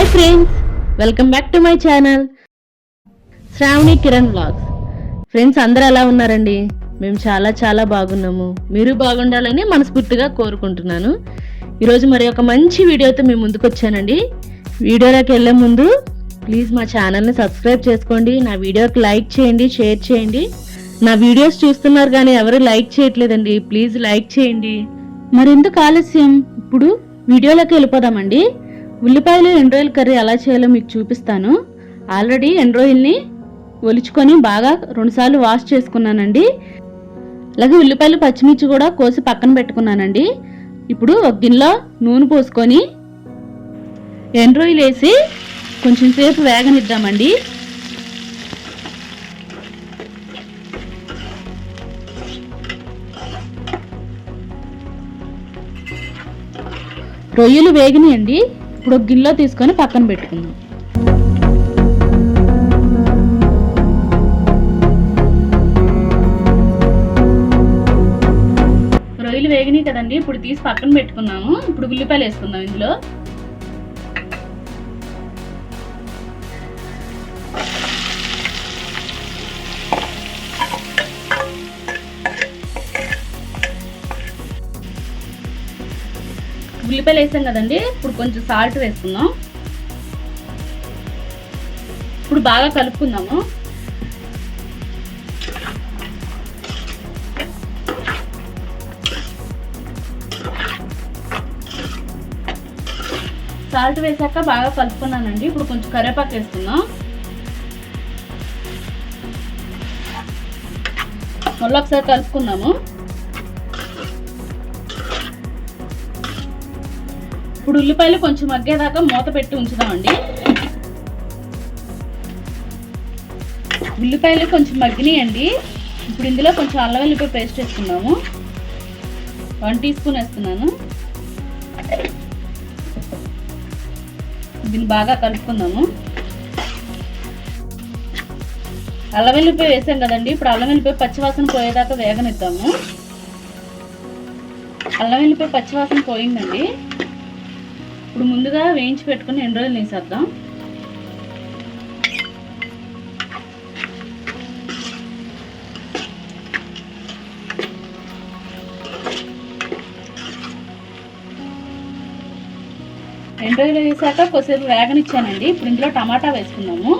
Hi friends welcome back to my channel Sravani Kiran vlogs friends అందరూ ఎలా ఉన్నారండి? మేము చాలా చాలా బాగున్నాము. మీరు బాగుండాలని మనస్ఫూర్తిగా కోరుకుంటున్నాను. ఈరోజు మరి ఒక మంచి వీడియోతో మేము ముందుకు వచ్చానండి. వీడియోలోకి వెళ్ళే ముందు ప్లీజ్ మా ఛానల్ని సబ్స్క్రైబ్ చేసుకోండి. నా వీడియోకి లైక్ చేయండి షేర్ చేయండి. నా వీడియోస్ చూస్తున్నారు కానీ ఎవరు లైక్ చేయట్లేదండి. ప్లీజ్ లైక్ చేయండి. మరెందుకు ఆలస్యం? ఇప్పుడు వీడియోలోకి వెళ్ళిపోదామండి. ఉల్లిపాయలు ఎండ్రాయిల్ కర్రీ ఎలా చేయాలో మీకు చూపిస్తాను. ఆల్రెడీ ఎండ్రాయిల్ని ఒలుచుకొని బాగా రెండుసార్లు వాష్ చేసుకున్నానండి. అలాగే ఉల్లిపాయలు పచ్చిమిర్చి కూడా కోసి పక్కన పెట్టుకున్నానండి. ఇప్పుడు ఒక గిన్నెలో నూనె పోసుకొని ఎండ్రాయిల్ వేసి కొంచెం సేపు వేగనిద్దామండి. రొయ్యలు వేగినాయండి. ఇప్పుడు ఒక గిన్నెలో తీసుకొని పక్కన పెట్టుకుందాం. రొయ్యలు వేగినాయి కదండి ఇప్పుడు తీసి పక్కన పెట్టుకున్నాము ఇప్పుడు ఉల్లిపాయలు వేసుకుందాం ఇందులో. ఉల్లిపాయలు వేసాం కదండి. ఇప్పుడు కొంచెం సాల్ట్ వేసుకుందాం. ఇప్పుడు బాగా కలుపుకుందాము. సాల్ట్ వేసాక బాగా కలుపుకున్నానండి. ఇప్పుడు కొంచెం కరివేపాకు వేసుకుందాం. మళ్ళీ ఒకసారి కలుపుకుందాము. ఇప్పుడు ఉల్లిపాయలు కొంచెం మగ్గేదాకా మూత పెట్టి ఉంచుదామండి. ఉల్లిపాయలు కొంచెం మగ్గినాయండి. ఇప్పుడు ఇందులో కొంచెం అల్లం వెల్లిపాయ పేస్ట్ వేసుకున్నాము వన్ టీ స్పూన్ వేస్తున్నాను. దీన్ని బాగా కలుపుకుందాము. అల్లం వెల్లిపాయ వేసాం కదండి. ఇప్పుడు అల్లం వెల్లిపాయ పచ్చివాసన పోయేదాకా వేగనిద్దాము. అల్లం వెల్లిపాయ పచ్చివాసన పోయిందండి. ఇప్పుడు ముందుగా వేయించి పెట్టుకుని ఎన్ని రోజులు వేసేద్దాం రెండు రోజులు వేసాక కొద్దిసేపు వేగనిచ్చానండి. ఇప్పుడు ఇందులో టమాటా వేసుకుందాము.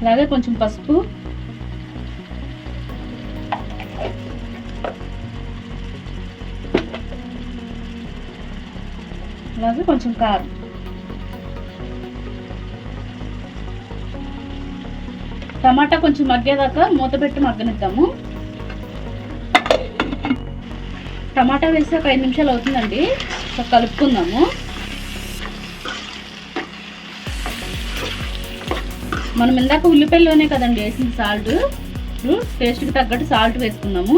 అలాగే కొంచెం పసుపు. అలాగే కొంచెం కారం. టమాటా కొంచెం మగ్గేదాకా మూత పెట్టి మగ్గనిద్దాము. టమాటా వేసాక ఒక ఐదు నిమిషాలు అవుతుందండి. కలుపుకుందాము. మనం ఇందాక ఉల్లిపాయలోనే కదండి వేసింది సాల్ట్. ఇప్పుడు టేస్ట్కి తగ్గట్టు సాల్ట్ వేసుకుందాము.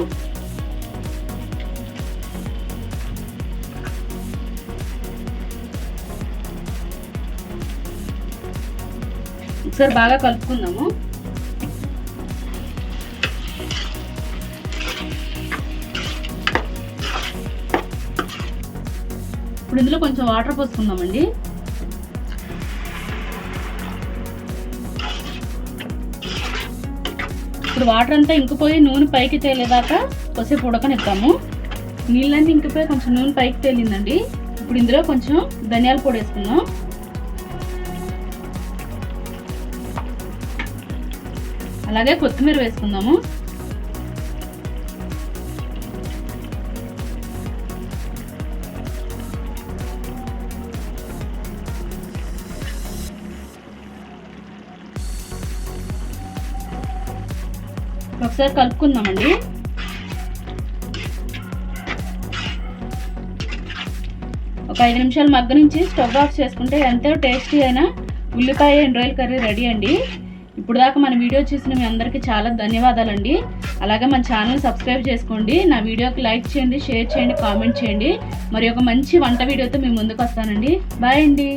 ఒకసారి బాగా కలుపుకుందాము. ఇప్పుడు ఇందులో కొంచెం వాటర్ పోసుకుందామండి. ఇప్పుడు వాటర్ అంతా ఇంకిపోయి నూనె పైకి తేలేదాకా కొద్దిసేపు ఉడకనిద్దాము. నీళ్ళన్నీ ఇంకిపోయి కొంచెం నూనె పైకి తేలిందండి. ఇప్పుడు ఇందులో కొంచెం ధనియాల పొడి వేసుకుందాం. అలాగే కొత్తిమీర వేసుకుందాము. ఒకసారి కలుపుకుందామండి. ఒక ఐదు నిమిషాలు మగ్గ నుంచి స్టవ్ ఆఫ్ చేసుకుంటే ఎంతో టేస్టీ అయిన ఉల్లిపాయ ఎండ్రాయిల్ కర్రీ రెడీ అండి. ఇప్పుడు దాకా మన వీడియో చూసిన మీ అందరికీ చాలా ధన్యవాదాలండి. అలాగే మన ఛానల్ సబ్స్క్రైబ్ చేసుకోండి. నా వీడియోకి లైక్ చేయండి షేర్ చేయండి కామెంట్ చేయండి. మరి ఒక మంచి వంట వీడియోతో మేము ముందుకు వస్తానండి. బాయ్ అండి.